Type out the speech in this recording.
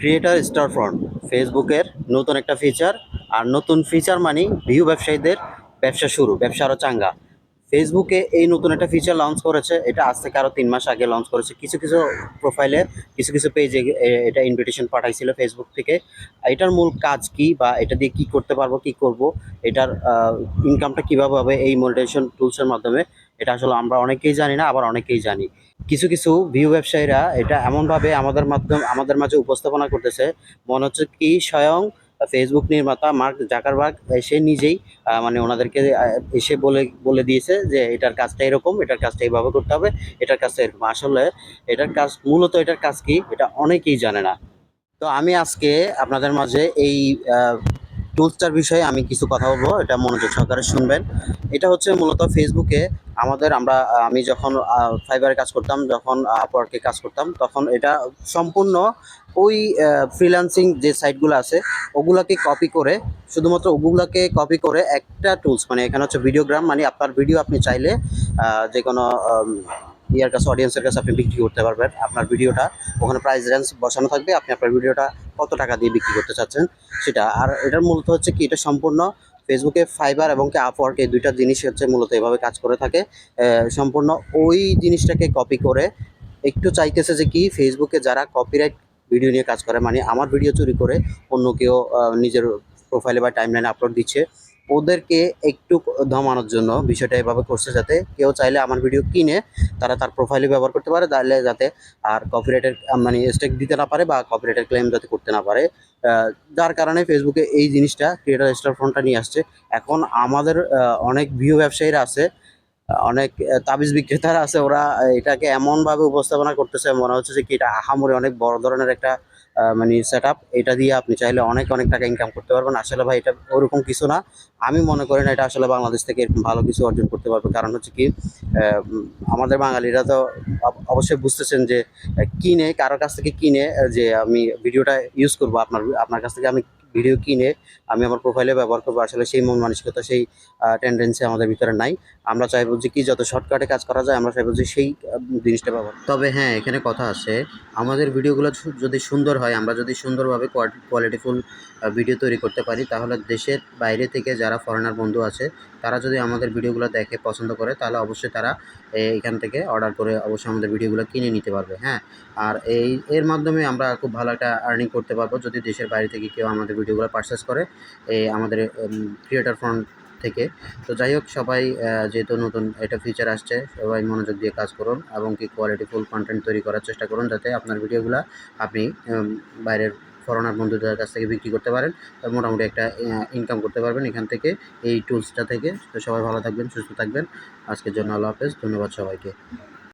Creator star front ফেসবুকের নতুন একটা ফিচার আর নতুন ফিচার মানে ভিউ ব্যবসায়ীদের ব্যবসা শুরু, ব্যবসা আরও চাঙ্গা। ফেসবুকে এই নতুন একটা ফিচার লঞ্চ করেছে, এটা আজ থেকে আরও তিন মাস আগে লঞ্চ করেছে। কিছু কিছু প্রোফাইলে কিছু কিছু পেজে এটা ইনভিটেশন পাঠাইছিল ফেসবুক থেকে। এটার মূল কাজ কি বা এটা দিয়ে কি করতে পারব, কি করব, এটার ইনকামটা কীভাবে হবে, এই মনিটাইজেশন টুলসের মাধ্যমে এটা আসলে আমরা অনেকেই জানি না, আবার অনেকেই জানি। কিছু কিছু ভিউ ব্যবসায়ীরা এটা এমনভাবে আমাদের মাধ্যম আমাদের মাঝে উপস্থাপনা করতেছে। মনে হচ্ছে কি স্বয়ং ফেসবুক নির্মাতা মার্ক জাকারবার্গ সে নিজেই মানে ওনাদেরকে এসে বলে বলে দিয়েছে যে এটার কাজটা এরকম, এটার কাজটা এইভাবে করতে হবে, এটার কাজটা এরকম। আসলে এটার কাজ মূলত এটার কাজ কি এটা অনেকেই জানে না। তো আমি আজকে আপনাদের মাঝে এই টুলসটার বিষয়ে আমি কিছু কথা বলব, এটা মনোযোগ সহকারে শুনবেন। এটা হচ্ছে মূলত ফেসবুকে আমাদের আমরা আমি যখন ফাইবারে কাজ করতাম, যখন আপওয়ার্কে কাজ করতাম, তখন এটা সম্পূর্ণ ওই ফ্রিল্যান্সিং যে সাইটগুলো আছে, ওগুলাকে কপি করে, শুধুমাত্র ওগুলাকে কপি করে একটা টুলস মানে এখানে হচ্ছে ভিডিওগ্রাম মানে আপনার ভিডিও আপনি চাইলে যে কোনো ইয়ার কাছে অডিয়েন্সের কাছে আপনি বিক্রি করতে পারবেন আপনার ভিডিওটা ওখানে প্রাইস রেঞ্জ বসানো থাকবে, আপনি আপনার ভিডিওটা কত টাকা দিয়ে বিক্রি করতে চাচ্ছেন সেটা। আর এটার মূলত হচ্ছে কি, এটা সম্পূর্ণ ফেসবুকে ফাইবার এবং কি আপওয়ার্ক এই দুইটা জিনিস হচ্ছে মূলত এভাবে কাজ করে থাকে। সম্পূর্ণ ওই জিনিসটাকে কপি করে একটু চাইতেছে যে কি ফেসবুকে যারা কপিরাইট ভিডিও নিয়ে কাজ করে মানে আমার ভিডিও চুরি করে অন্য কেউ নিজের প্রোফাইলে বা টাইমলাইনে আপলোড দিচ্ছে ওদেরকে একটু ধমানোর জন্য বিষয়টা এভাবে করছে যাতে কেউ চাইলে আমার ভিডিও কিনে তারা তার প্রোফাইলে ব্যবহার করতে পারে, তাহলে যাতে আর কপিরাইটের মানে স্টেক দিতে না পারে বা কপিরাইটের ক্লেম যাতে করতে না পারে। যার কারণে ফেসবুকে এই জিনিসটা ক্রিয়েটার স্টার ফোনটা নিয়ে আসছে। এখন আমাদের অনেক ভিউ ব্যবসায়ীরা আছে অনেক তাবিজ বিক্রেতারা আছে, ওরা এটাকে এমনভাবে উপস্থাপনা করতেছে, মনে হচ্ছে যে কি এটা আহামরি অনেক বড় ধরনের একটা মানে সেট এটা দিয়ে আপনি চাইলে অনেক অনেক টাকা ইনকাম করতে পারবেন। আসলে ভাই এটা ওরকম কিছু না। আমি মনে করি না এটা আসলে বাংলাদেশ থেকে এরকম ভালো কিছু অর্জন করতে পারবে। কারণ হচ্ছে কি আমাদের বাঙালিরা তো অবশ্যই বুঝতেছেন যে কিনে কারোর কাছ থেকে কিনে যে আমি ভিডিওটা ইউজ করব আপনার আপনার কাছ থেকে আমি ভিডিও কিনে আমি আমার প্রোফাইলে ব্যবহার করব। আসলে সেই মন মানসিকতা, সেই টেন্ডেন্সি আমাদের ভিতরে নাই। আমরা চাইব যে কি যত শর্টকাটে কাজ করা যায়, আমরা চাইব যে সেই জিনিসটা ব্যবহার তবে হ্যাঁ এখানে কথা আছে, আমাদের ভিডিওগুলো যদি সুন্দর হয়, আমরা যদি সুন্দরভাবে কোয়ালিটিফুল ভিডিও তৈরি করতে পারি, তাহলে দেশের বাইরে থেকে যারা ফরেনার বন্ধু আছে, তারা যদি আমাদের ভিডিওগুলো দেখে পছন্দ করে, তাহলে অবশ্যই তারা এখান থেকে অর্ডার করে অবশ্যই আমাদের ভিডিওগুলো কিনে নিতে পারবে হ্যাঁ। আর এই, এর মাধ্যমে আমরা খুব ভালো একটা আর্নিং করতে পারব, যদি দেশের বাইরে থেকে কেউ আমাদের ভিডিওগুলো পারচেস করে এই আমাদের ক্রিয়েটার ফ্রন্ট থেকে। তো যাই হোক, সবাই যেহেতু নতুন এটা ফিচার আসছে, সবাই মনোযোগ দিয়ে কাজ করুন এবং কি কোয়ালিটিফুল কন্টেন্ট তৈরি করার চেষ্টা করুন যাতে আপনার ভিডিওগুলো আপনি বাইরের ফরেনার বন্ধুদের কাছ থেকে বিক্রি করতে পারেন মোটামুটি একটা ইনকাম করতে পারবেন এখান থেকে, এই টুলসটা থেকে। তো সবাই ভালো থাকবেন, সুস্থ থাকবেন। আজকের জন্য আল্লাহ হাফেজ, ধন্যবাদ সবাইকে।